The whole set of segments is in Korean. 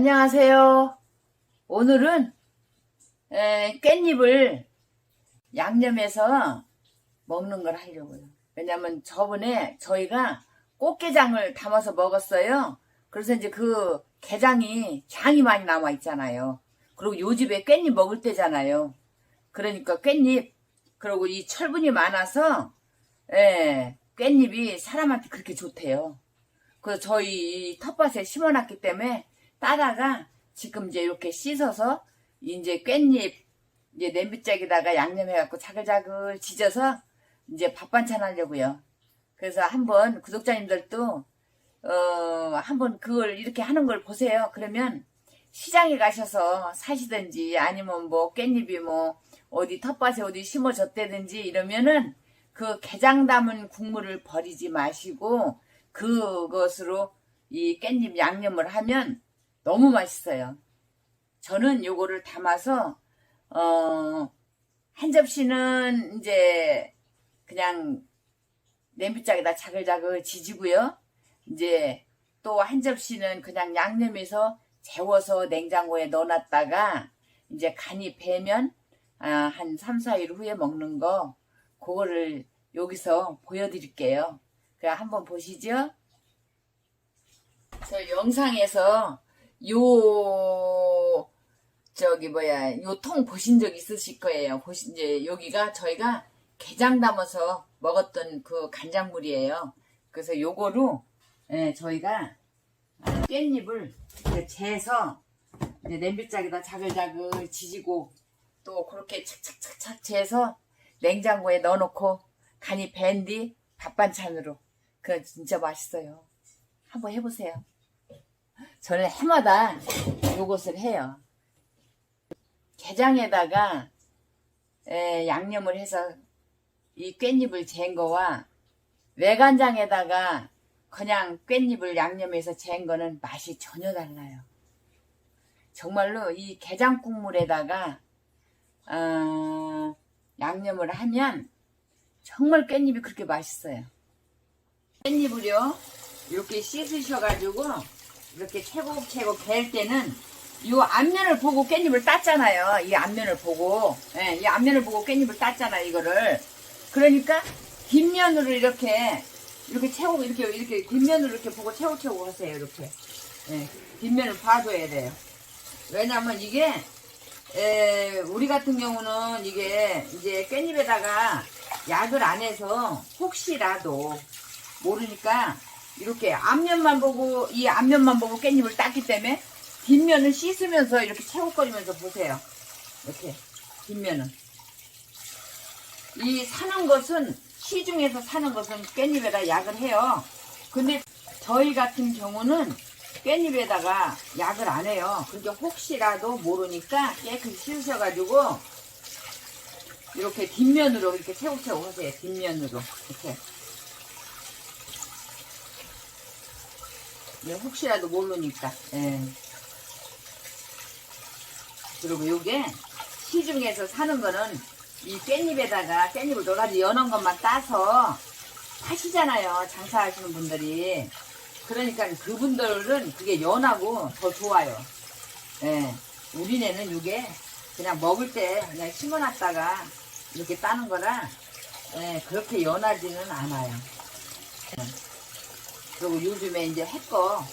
안녕하세요. 오늘은 에, 깻잎을 양념해서 먹는 걸 하려고요. 왜냐면 저번에 저희가 꽃게장을 담아서 먹었어요. 그래서 이제 그 게장이 장이 많이 남아 있잖아요. 그리고 요 집에 깻잎 먹을 때잖아요. 그러니까 깻잎 그리고 이 철분이 많아서 예, 깻잎이 사람한테 그렇게 좋대요. 그래서 저희 이 텃밭에 심어놨기 때문에 따다가 지금 이제 이렇게 씻어서 이제 깻잎 이제 냄비짝에다가 양념해갖고 자글자글 지져서 이제 밥 반찬 하려고요. 그래서 한번 구독자님들도 어 한번 그걸 이렇게 하는 걸 보세요. 그러면 시장에 가셔서 사시든지 아니면 뭐 깻잎이 뭐 어디 텃밭에 어디 심어졌다든지 이러면은 그 게장 담은 국물을 버리지 마시고 그것으로 이 깻잎 양념을 하면 너무 맛있어요. 저는 요거를 담아서 어, 한 접시는 이제 그냥 냄비장에다 자글자글 지지고요. 이제 또 한 접시는 그냥 양념해서 재워서 냉장고에 넣어놨다가 이제 간이 배면 아, 한 3, 4일 후에 먹는 거 그거를 여기서 보여드릴게요. 그럼 한번 보시죠. 저 영상에서 요 저기 뭐야 요 통 보신 적 있으실 거예요. 보신 이제 여기가 저희가 게장 담아서 먹었던 그 간장물이에요. 그래서 요거로 예, 저희가 깻잎을 이렇게 재서 이제 냄비짝에다 자글자글 지지고 또 그렇게 착착착착 재서 냉장고에 넣어놓고 간이 밴디 밥 반찬으로 그 진짜 맛있어요. 한번 해보세요. 저는 해마다 요것을 해요. 게장에다가 에, 양념을 해서 이 깻잎을 잰 거와 외간장에다가 그냥 깻잎을 양념해서 잰 거는 맛이 전혀 달라요. 정말로 이 게장 국물에다가 어, 양념을 하면 정말 깻잎이 그렇게 맛있어요. 깻잎을요 이렇게 씻으셔가지고 이렇게 채곡채곡 갤 때는 이 앞면을 보고 깻잎을 땄잖아요. 이 앞면을 보고 예, 이 앞면을 보고 깻잎을 땄잖아요. 이거를 그러니까 뒷면으로 이렇게 이렇게 채고 이렇게 이렇게 뒷면으로 이렇게 보고 채고채고 하세요. 이렇게 예, 뒷면을 봐줘야 돼요. 왜냐면 이게 에, 우리 같은 경우는 이게 이제 깻잎에다가 약을 안 해서 혹시라도 모르니까 이렇게 앞면만 보고 이 앞면만 보고 깻잎을 땄기 때문에 뒷면은 씻으면서 이렇게 채곡거리면서 보세요. 이렇게 뒷면은 이 사는 것은 시중에서 사는 것은 깻잎에다 약을 해요. 근데 저희 같은 경우는 깻잎에다가 약을 안 해요. 그러니까 혹시라도 모르니까 깨끗이 씻으셔가지고 이렇게 뒷면으로 이렇게 채곡채곡 하세요. 뒷면으로 이렇게. 네, 혹시라도 모르니까. 예. 그리고 요게 시중에서 사는 거는 이 깻잎에다가 깻잎을 가지 연한 것만 따서 하시잖아요. 장사하시는 분들이. 그러니까 그분들은 그게 연하고 더 좋아요. 예. 우리네는 이게 그냥 먹을 때 그냥 심어놨다가 이렇게 따는 거라 예, 그렇게 연하지는 않아요. 예. 그리고 요즘에 이제 해거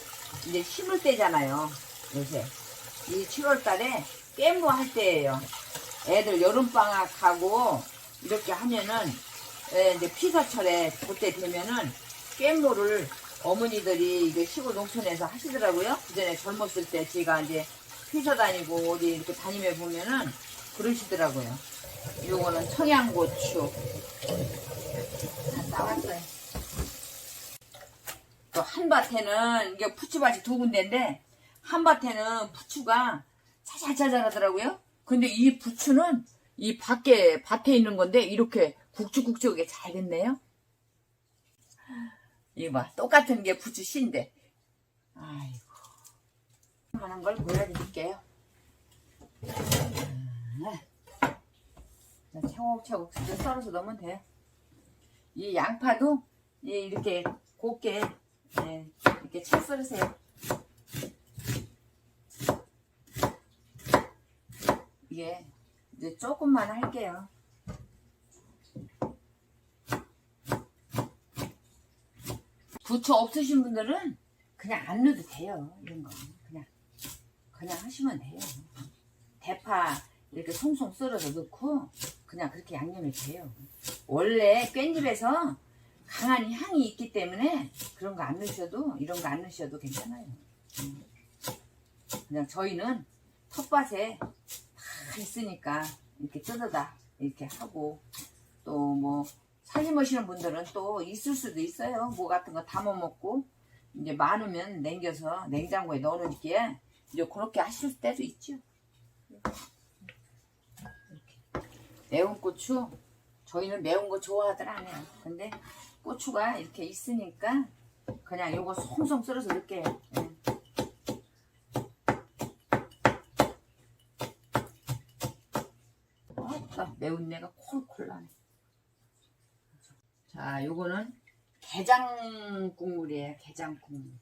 이제 심을 때잖아요. 요새 이 7월 달에 깻무 할 때예요. 애들 여름방학하고 이렇게 하면은 예, 이제 피서철에 그때 되면은 깻무를 어머니들이 이게 시골 농촌에서 하시더라고요. 그전에 젊었을 때 제가 이제 피서 다니고 어디 이렇게 다니며 보면은 그러시더라고요. 요거는 청양고추 다 나왔어요. 또 한밭에는 이게 부추밭이 두 군데인데 한밭에는 부추가 자잘자잘 하더라고요. 근데 이 부추는 이 밖에 밭에 있는 건데 이렇게 국죽국죽하게 잘 됐네요. 이거 봐 똑같은 게 부추 씨인데 아이고 하는 걸 보여드릴게요. 자, 차곡차곡 썰어서 넣으면 돼요. 이 양파도 이 이렇게 곱게 예, 이렇게 채 썰으세요. 이게 이제 조금만 할게요. 부추 없으신 분들은 그냥 안 넣어도 돼요. 이런 거 그냥 그냥 하시면 돼요. 대파 이렇게 송송 썰어서 넣고 그냥 그렇게 양념이 돼요. 원래 깻잎에서 강한 향이 있기 때문에 그런 거 안 넣으셔도 이런 거 안 넣으셔도 괜찮아요. 음. 그냥 저희는 텃밭에 다 있으니까 이렇게 뜯어다 이렇게 하고 또 뭐 살림하시는 분들은 또 있을 수도 있어요. 뭐 같은 거 담아 먹고 이제 많으면 냉겨서 냉장고에 넣어놓을게 이제 그렇게 하실 때도 있죠. 매운 고추 저희는 매운 거 좋아하들 안 해요. 근데 고추가 이렇게 있으니까 그냥 요거 송송 썰어서 넣을게요. 예. 아따 매운 내가 콜콜 나네. 자, 요거는 게장 국물이에요. 게장 국물.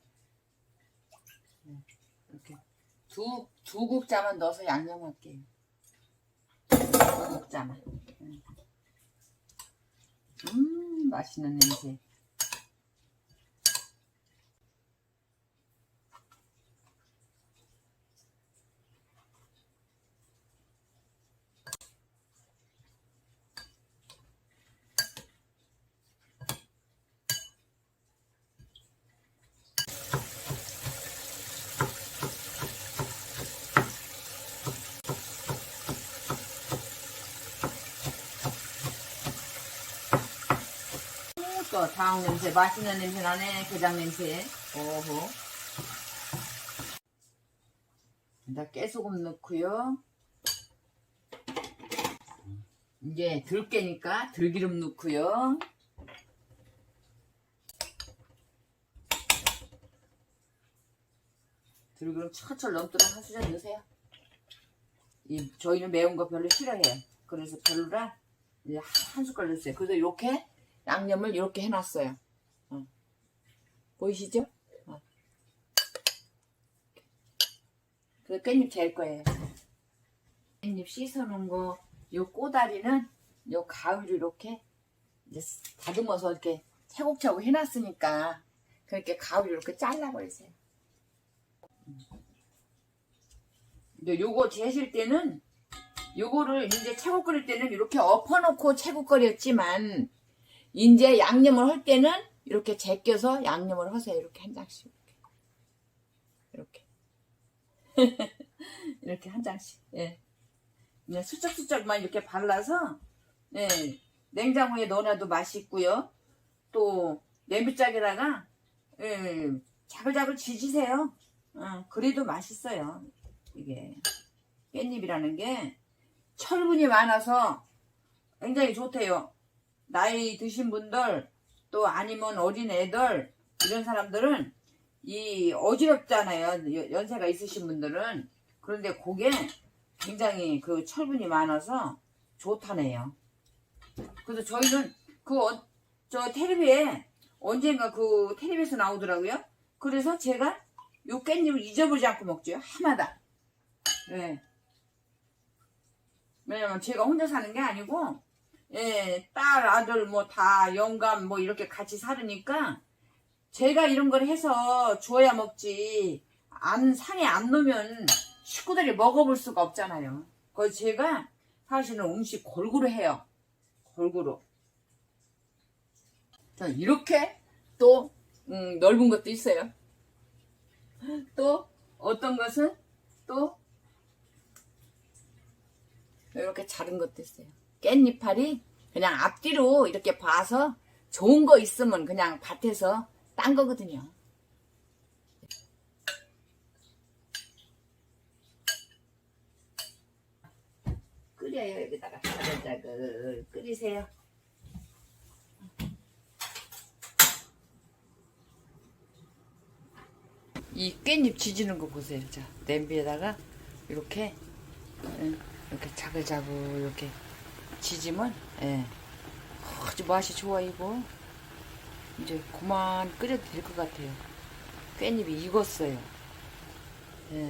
네, 이렇게 두, 두 국자만 넣어서 양념할게요. 두 국자만. 네. 음, 맛있는 냄새. 또 다음 냄새, 맛있는 냄새 나네. 게장 냄새. 오호. 나 깨소금 넣고요. 이제 들깨니까 들기름 넣고요. 들기름 철철 넘도록 하수저 넣으세요. 이 저희는 매운 거 별로 싫어해요. 그래서 별로라 이제 한 숟갈 넣었어요. 그래서 이렇게 양념을 이렇게 해놨어요. 어. 보이시죠? 어. 그 깻잎 재 거예요. 깻잎 씻어놓은 거, 요 꼬다리는 요 가위로 이렇게 이제 다듬어서 이렇게 차곡차곡 해놨으니까 그렇게 가위로 이렇게 잘라버리세요. 음. 이제 요거 재실 때는 요거를 이제 채국 끓일 때는 이렇게 엎어놓고 채국 끓였지만 이제 양념을 할 때는 이렇게 제껴서 양념을 하세요. 이렇게 한 장씩. 이렇게. 이렇게, 이렇게 한 장씩. 예. 그냥 수쩍수쩍만 이렇게 발라서, 예. 냉장고에 넣어놔도 맛있고요. 또, 냄비짝에다가, 예. 자글자글 지지세요. 어, 그래도 맛있어요. 이게. 깻잎이라는 게 철분이 많아서 굉장히 좋대요. 나이 드신 분들 또 아니면 어린 애들 이런 사람들은 이 어지럽잖아요. 여- 연세가 있으신 분들은. 그런데 그게 굉장히 그 철분이 많아서 좋다네요. 그래서 저희는 그저 텔레비에 언젠가 그 텔레비에서 나오더라고요. 그래서 제가 요 깻잎을 잊어버리지 않고 먹죠. 하마다. 네. 왜냐면 제가 혼자 사는 게 아니고 예, 딸, 아들, 뭐, 다, 영감, 뭐, 이렇게 같이 살으니까, 제가 이런 걸 해서 줘야 먹지, 안, 상에 안 놓으면 식구들이 먹어볼 수가 없잖아요. 그래서 제가 사실은 음식 골고루 해요. 골고루. 자, 이렇게 또, 음, 넓은 것도 있어요. 또, 어떤 것은 또, 이렇게 작은 것도 있어요. 깻잎알이 그냥 앞뒤로 이렇게 봐서 좋은 거 있으면 그냥 밭에서 딴 거거든요. 끓여요 여기다가 자글자글 끓이세요. 이 깻잎 지지는 거 보세요. 자 냄비에다가 이렇게 예, 이렇게 자글자글 이렇게 지지면 예. 아주 맛이 좋아 이거 이제 그만 끓여도 될 것 같아요 깻잎이 익었어요 예.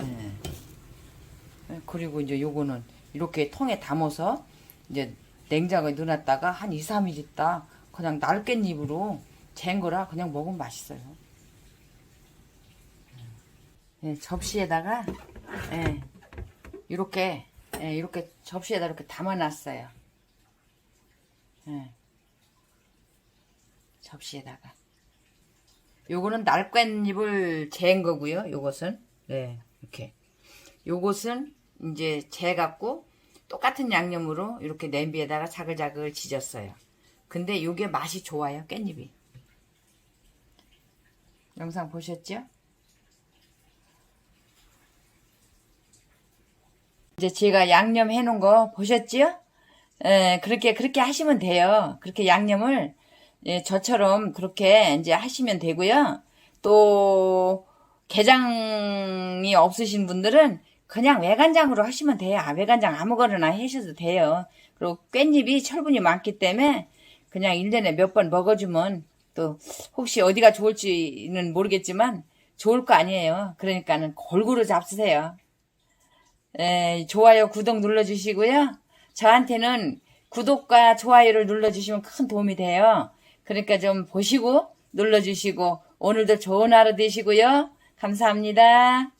예, 그리고 이제 요거는 이렇게 통에 담아서 이제 냉장고에 넣어놨다가 한 2, 3일 있다 그냥 날깻잎으로 잰 거라 그냥 먹으면 맛있어요. 예, 접시에다가 예, 이렇게 예, 이렇게 접시에다 이렇게 담아놨어요. 예. 접시에다가 요거는 날깻잎을 재인 거고요. 요것은 네 이렇게 요것은 이제 재 갖고 똑같은 양념으로 이렇게 냄비에다가 자글자글 지졌어요. 근데 요게 맛이 좋아요. 깻잎이. 영상 보셨죠? 이제 제가 양념 해놓은 거 보셨지요? 에, 그렇게, 그렇게 하시면 돼요. 그렇게 양념을, 예, 저처럼 그렇게 이제 하시면 되고요. 또, 게장이 없으신 분들은 그냥 외간장으로 하시면 돼요. 아, 외간장 아무거나 하셔도 돼요. 그리고 깻잎이 철분이 많기 때문에 그냥 1년에 몇 번 먹어주면 또 혹시 어디가 좋을지는 모르겠지만 좋을 거 아니에요. 그러니까는 골고루 잡수세요. 에, 좋아요, 구독 눌러주시고요. 저한테는 구독과 좋아요를 눌러주시면 큰 도움이 돼요. 그러니까 좀 보시고 눌러주시고 오늘도 좋은 하루 되시고요. 감사합니다.